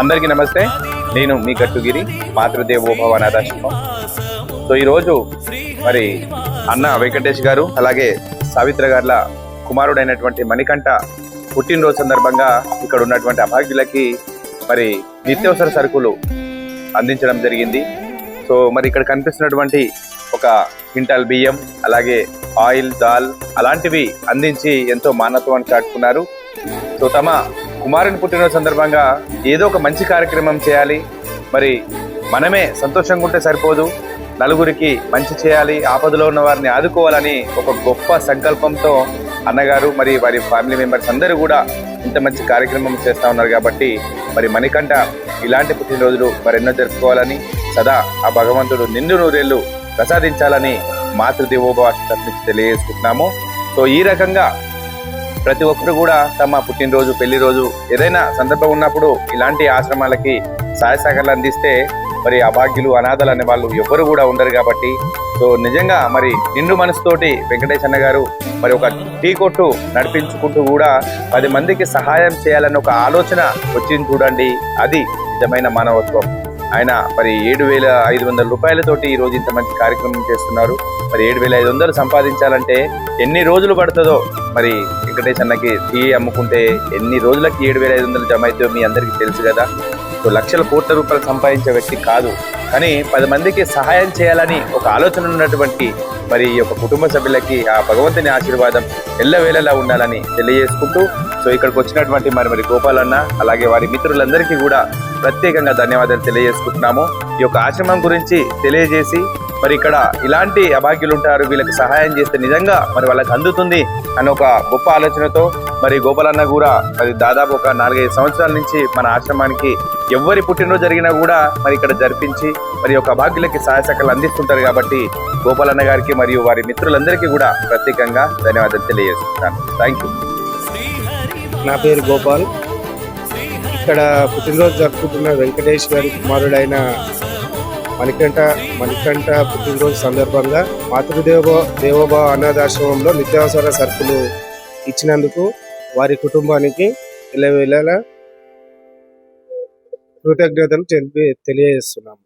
అందరికీ నమస్తే. నేను మీ గట్టుగిరి మాతృదేవోభవ అనాథాశ్రమం సో ఈరోజు మరి అన్న వెంకటేష్ గారు అలాగే సావిత్ర గారుల కుమారుడైనటువంటి మణికంఠ పుట్టినరోజు సందర్భంగా ఇక్కడ ఉన్నటువంటి అభాగ్యులకి మరి నిత్యావసర సరుకులు అందించడం జరిగింది. సో మరి ఇక్కడ కనిపిస్తున్నటువంటి ఒక క్వింటాల్ బియ్యం అలాగే ఆయిల్ దాల్ అలాంటివి అందించి ఎంతో మానవత్వాన్ని చాటుకున్నారు. సో తమ కుమారుని పుట్టినరోజు సందర్భంగా ఏదో ఒక మంచి కార్యక్రమం చేయాలి. మరి మనమే సంతోషంగా ఉంటే సరిపోదు. నలుగురికి మంచి చేయాలి. ఆపదలో ఉన్న వారిని ఆదుకోవాలని ఒక గొప్ప సంకల్పంతో అన్నగారు మరి వారి ఫ్యామిలీ మెంబర్స్ అందరూ కూడా ఇంత మంచి కార్యక్రమం చేస్తూ ఉన్నారు కాబట్టి మరి మణికంఠ ఇలాంటి పుట్టినరోజులు మరెన్నో జరుపుకోవాలని సదా ఆ భగవంతుడు నిండు నూరేళ్ళు ప్రసాదించాలని మాతృదేవోభవ తరఫు తెలియజేసుకుంటున్నాము. సో ఈ రకంగా ప్రతి ఒక్కరు కూడా తమ పుట్టినరోజు పెళ్ళి రోజు ఏదైనా సందర్భం ఉన్నప్పుడు ఇలాంటి ఆశ్రమాలకి సహాయ సహకారాలు అందిస్తే మరి అభాగ్యులు అనాథలు అనే వాళ్ళు ఎవ్వరు కూడా ఉండరు కాబట్టి సో నిజంగా మరి నిండు మనసుతోటి వెంకటేష్ అన్న గారు మరి ఒక టీ కొట్టు నడిపించుకుంటూ కూడా పది మందికి సహాయం చేయాలని ఒక ఆలోచన వచ్చింది చూడండి. అది నిజమైన మానవత్వం. ఆయన మరి ఏడు వేల ఐదు వందల రూపాయలతోటి ఈ రోజు ఇంత మంచి కార్యక్రమం చేస్తున్నారు. మరి ఏడు వేల ఐదు వందలు సంపాదించాలంటే ఎన్ని రోజులు పడుతుందో మరి వెంకటేష్ అన్నకి టీ అమ్ముకుంటే ఎన్ని రోజులకి ఏడు వేల ఐదు వందలు జమ అవుతుందో మీ అందరికీ తెలుసు కదా. సో లక్షల కోట్ల రూపాయలు సంపాదించే వ్యక్తి కాదు కానీ పది మందికి సహాయం చేయాలని ఒక ఆలోచన ఉన్నటువంటి మరి ఈ యొక్క కుటుంబ సభ్యులకి ఆ భగవంతుని ఆశీర్వాదం ఎల్లవేళలా ఉండాలని తెలియజేసుకుంటూ సో ఇక్కడికి వచ్చినటువంటి మరి మరి గోపాలన్న అలాగే వారి మిత్రులందరికీ కూడా ప్రత్యేకంగా ధన్యవాదాలు తెలియజేసుకుంటున్నాము. ఈ యొక్క ఆశ్రమం గురించి తెలియజేసి మరి ఇక్కడ ఇలాంటి అభాగ్యులు ఉంటారు వీళ్ళకి సహాయం చేస్తే నిజంగా మరి వాళ్ళకి అందుతుంది అని ఒక గొప్ప ఆలోచనతో మరి గోపాలన్న కూడా మరి దాదాపు ఒక నాలుగైదు సంవత్సరాల నుంచి మన ఆశ్రమానికి ఎవరి పుట్టినరోజు జరిగినా కూడా మరి ఇక్కడ జరిపించి మరి ఒక అభాగ్యులకి సహాయ సహకారాలు అందిస్తుంటారు కాబట్టి గోపాలన్న గారికి మరియు వారి మిత్రులందరికీ కూడా ప్రత్యేకంగా ధన్యవాదాలు తెలియజేస్తున్నాను. థ్యాంక్ యూ నా పేరు గోపాల్. ఇక్కడ పుట్టినరోజు జరుపుకుంటున్న వెంకటేష్ గారి కుమారుడైన మణికంఠ మణికంఠ పుట్టినరోజు సందర్భంగా మాతృదేవ దేవోభావ అనాథాశ్రమంలో నిత్యావసర సరుకులు ఇచ్చినందుకు వారి కుటుంబానికి ఇళ్ళవేళ కృతజ్ఞతలు తెలిపి తెలియజేస్తున్నాము.